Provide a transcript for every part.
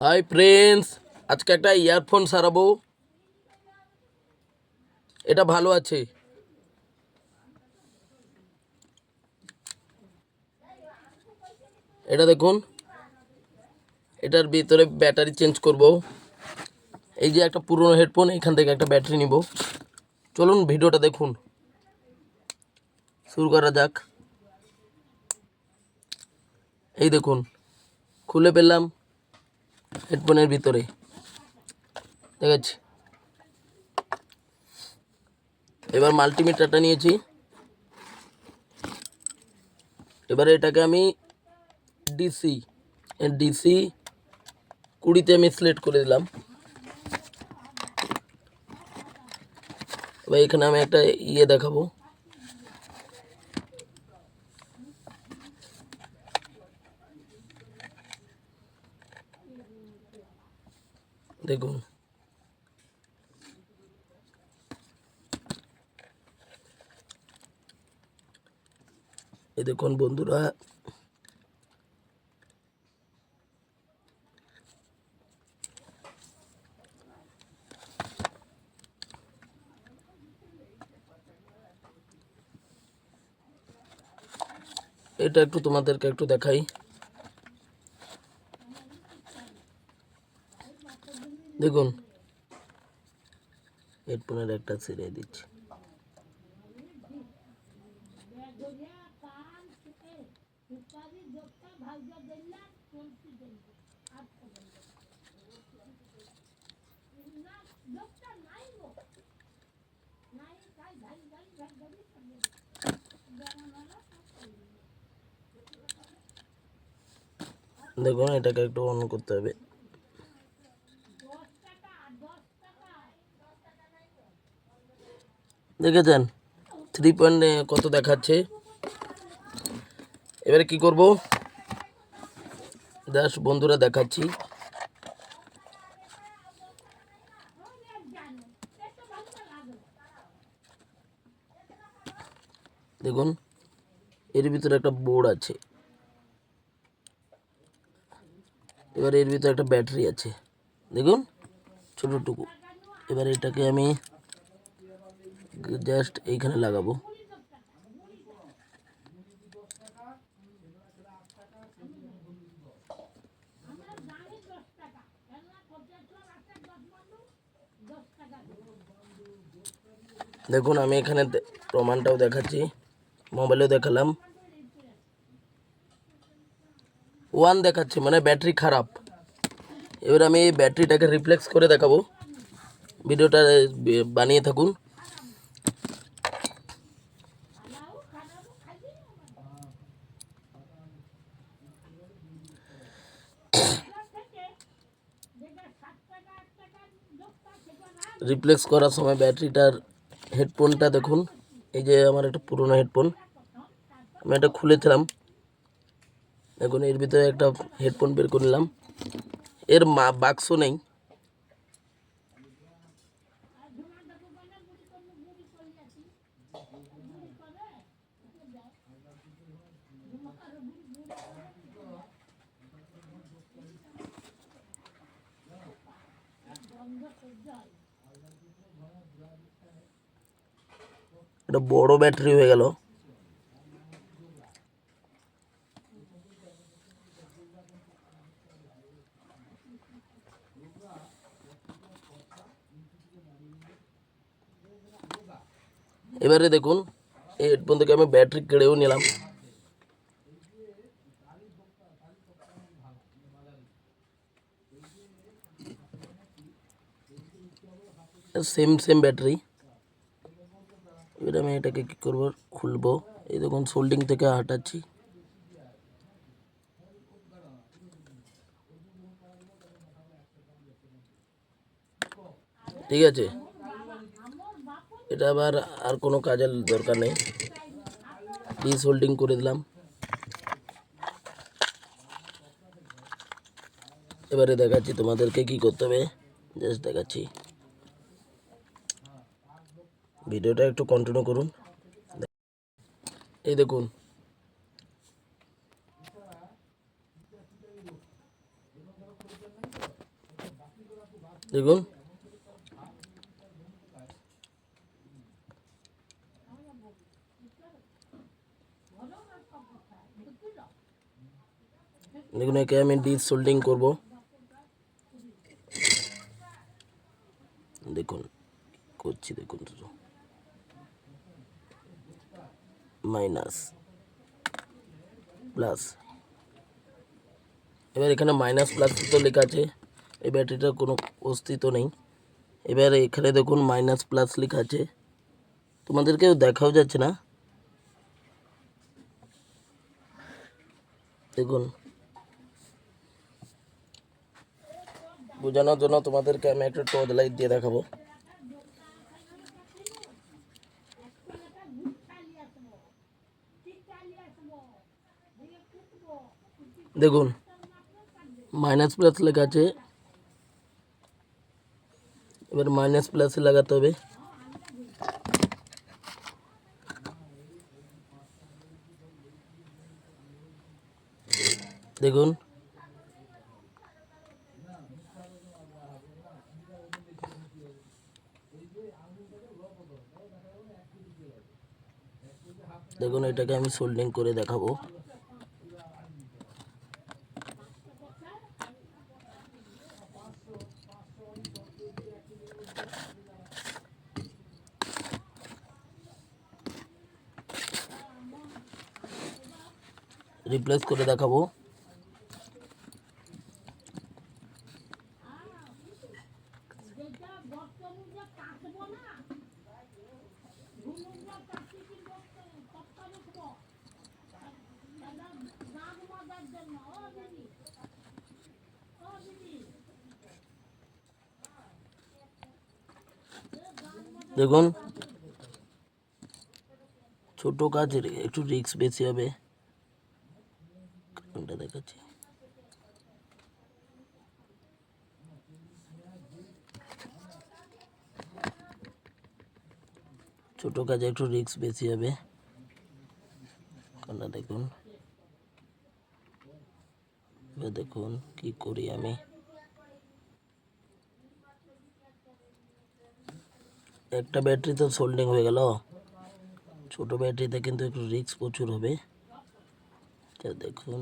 Hi friends আজকে একটা earphone সারাবো। এটা ভালো আছে। এটা দেখুন। এটার ভিতরে ব্যাটারি চেঞ্জ করব। এই যে একটা পুরনো হেডফোন এখান থেকে একটা ব্যাটারি নিব। চলুন ভিডিওটা দেখুন। শুরু করা যাক। এই দেখুন, খুলে পেলাম হেডফোনের ভিতরে। ঠিক আছে? এবার মাল্টিমিটারটা নিয়েছি। এবারে এটাকে আমি ডিসি ডিসি কুড়িতে আমি সিলেক্ট করে দিলাম। এবার এখানে আমি একটা ইয়ে দেখাবো। দেখুন। এই দেখুন বন্ধুরা। এটা একটু তোমাদেরকে একটু দেখাই। দেখুন। হেডফোনের একটা ছেড়ে দিচ্ছি। দেখুন এটাকে একটু অন করতে হবে। দেখেছেন থ্রি পয়েন্ট কত দেখাচ্ছে। এবারে কি করব? জাস্ট বন্ধুরা দেখাচ্ছি। দেখুন, এর ভিতরে একটা বোর্ড আছে। এবার এর ভিতরে একটা ব্যাটারি আছে। দেখুন, ছোটোটুকু। এবার এটাকে আমি জাস্ট এইখানে লাগাবো। দেখুন, আমি এখানে প্রমাণটাও দেখাচ্ছি। মোবাইলেও দেখালাম। ওয়ান দেখাচ্ছে মানে ব্যাটারি খারাপ। এবার আমি এই ব্যাটারিটাকে রিফ্লেক্স করে দেখাবো। ভিডিওটা বানিয়ে থাকুন। রিপ্লেক্স করার সময় ব্যাটারিটার হেডফোনটা দেখুন। এই যে আমার একটা পুরনো হেডফোন আমি এটা খুলেছিলাম দেখুন, এর ভিতরে একটা হেডফোন বের করে নিলাম। এর মা বাক্স নেই। এটা বড় ব্যাটারি হয়ে গেল। এবারে দেখুন, এই হেডফোন থেকে আমি ব্যাটারি কেড়েও নিলাম। Same same battery. এবার আমি এটাকে কী করব? খুলবো। এই দেখুন সোল্ডিং থেকে হাঁটাচ্ছি ঠিক আছে? এটা আবার আর কোনো কাজের দরকার নেই। ডিস হোল্ডিং করে দিলাম। এবারে দেখাচ্ছি তোমাদেরকে কি করতে হবে। জাস্ট দেখাচ্ছি। ভিডিওটা একটু কন্টিনিউ করুন। এই দেখুন। দেখুন। দেখুন, একে আমি ডিস সোল্ডিং করব। দেখুন, করছি, দেখুন। Minus plus. এবার এখানে মাইনাস প্লাস তো লেখা আছে, এই ব্যাটারিটার কোনো অস্তিত্ব নেই। এবার এখানে দেখুন মাইনাস প্লাস লেখা আছে। তোমাদেরকেও দেখাও যাচ্ছে না। দেখুন। বোঝানোর জন্য তোমাদেরকে আমি একটা টর্চ লাইট দিয়ে দেখাবো। দেখুন মাইনাস প্লাস লেখা আছে এবার মাইনাস প্লাসে লাগাতে হবে। দেখুন। দেখুন, এটাকে আমি সোল্ডিং করে দেখাবো। রিপ্লেস করে দেখাবো। দেখুন ছোট কাজ একটু রিস্ক বেশি হবে। কোনটা দেখাচ্ছি ছোট কাজে একটু রিস্ক বেশি হবে কোনটা দেখুন এবার দেখুন কি করি আমি একটা ব্যাটারি তো সোল্ডিং হয়ে গেল ছোট ব্যাটারিতে কিন্তু একটু রিস্ক প্রচুর হবে তা দেখুন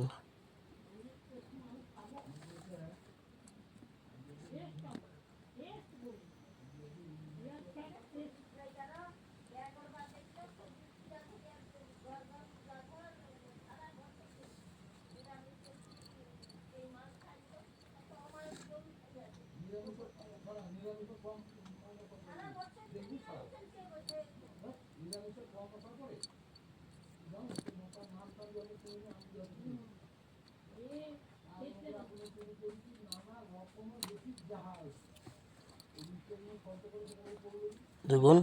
দেখুন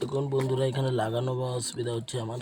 দেখুন বন্ধুরা এখানে লাগানো বা অসুবিধা হচ্ছে আমার।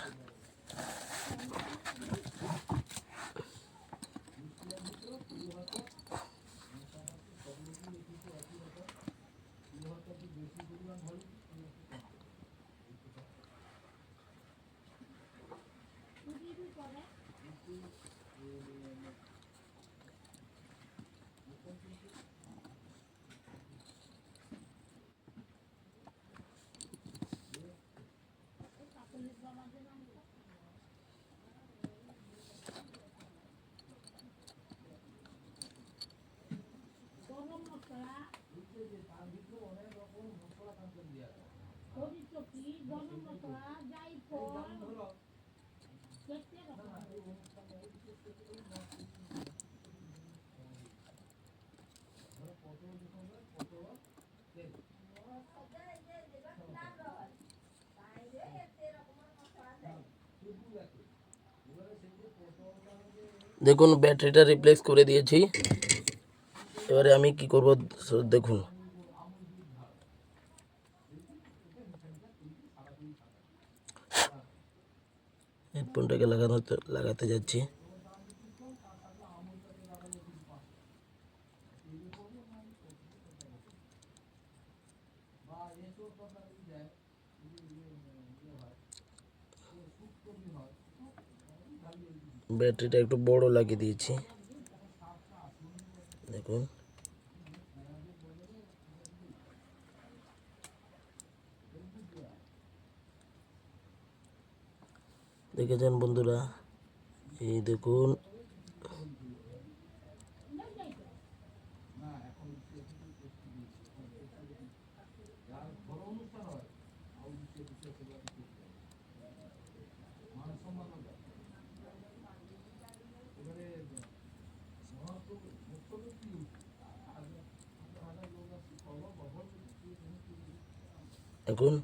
দেখুন ব্যাটারিটা রিপ্লেস করে দিয়েছি। এবারে আমি কি করব? দেখুন। হেডফোনটাকে লাগানো লাগাতে যাচ্ছি। ব্যাটারিটা একটু বড় লাগিয়ে দিয়েছি। দেখুন। দেখেছেন বন্ধুরা? এই দেখুন। দেখুন।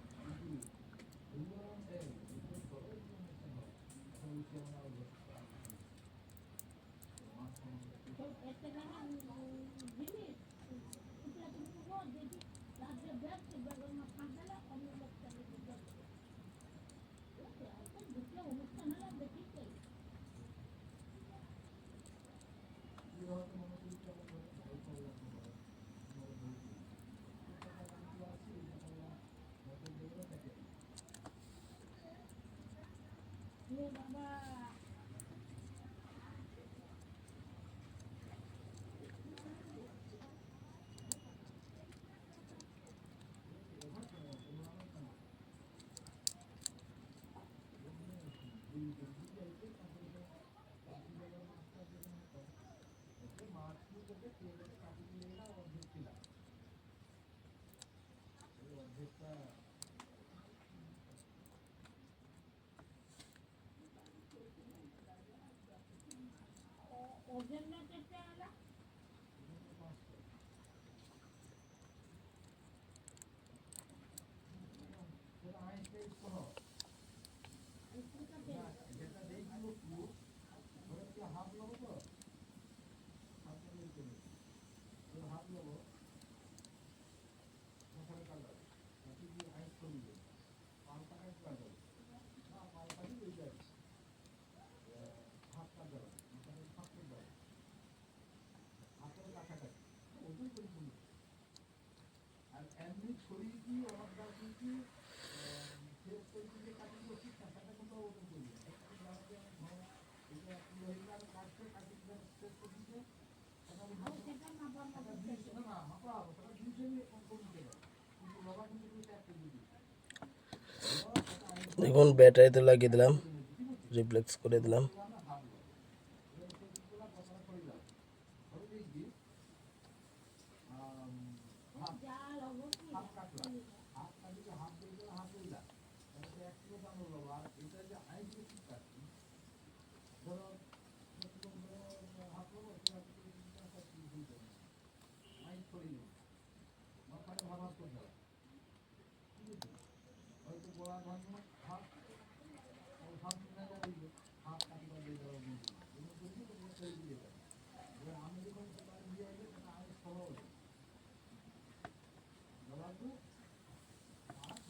Come on. দেখুন ব্যাটারিতে লাগিয়ে দিলাম রিপ্লেক্স করে দিলাম।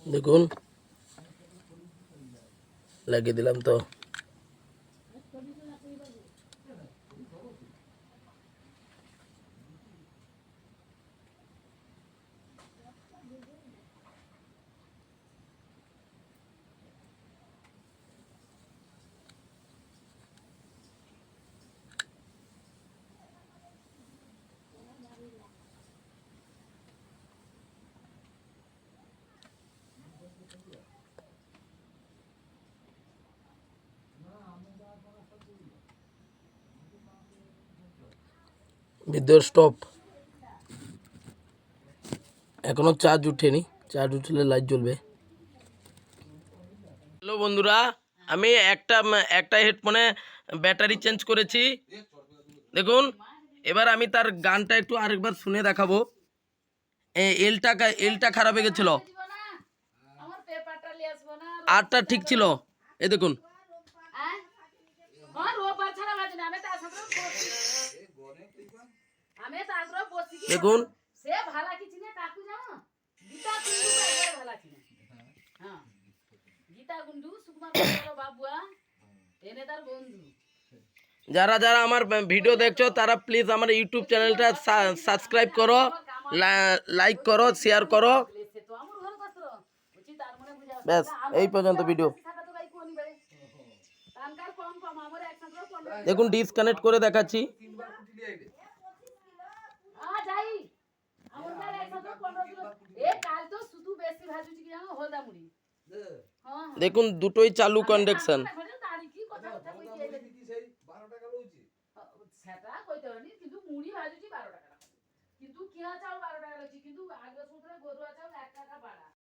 দেখুন। লাগিয়ে দিলাম তো। বিদ্যুৎ স্টপ এখনও চার্জ উঠেনি। চার্জ উঠলে লাইট জ্বলবে। হ্যালো বন্ধুরা আমি একটা একটা হেডফোনে ব্যাটারি চেঞ্জ করেছি। দেখুন এবার আমি তার গানটা একটু আরেকবার শুনে দেখাবো। এ- এলটা এলটা খারাপ হয়ে গেছিল। আমার পেপারটা নিয়ে আসব না। আরটা ঠিক ছিল। এ দেখুন হ্যাঁ আমার রোববার ছাড়া বাজে না আমি তো আসাম বসি আমি তো আগ্রহ বসি কি দেখুন সে ভালা কিছু না কাকু জানো গীতা কুন্ডু একবার ভালা ছিল হ্যাঁ গীতা কুন্ডু সুকুমার বড় বাবুয়া এনে তার বন্ধু। যারা যারা আমার ভিডিও দেখছ তারা প্লিজ আমার ইউটিউব চ্যানেলটা সাবস্ক্রাইব করো লাইক করো শেয়ার করো। ব্যাস এই পর্যন্ত ভিডিও দেখুন ডিসকানেক্ট করে দেখাচ্ছি আ যাই আমার তার একসাথে পনেরো কিলো এ কাল তো শুধু বেশি ভাজুছি কি জানো হলদা মুড়ি হ্যাঁ হ্যাঁ দেখুন দুটোই চালু কন্ডাকশন সেটা কইতে হয়নি কিন্তু মুড়ি ভাজুছি বারো টাকা কিন্তু কিনা চাউল বারো টাকা লাগছে কিন্তু আগে সুতরাং গরুয়া চাউল এক টাকা বাড়া।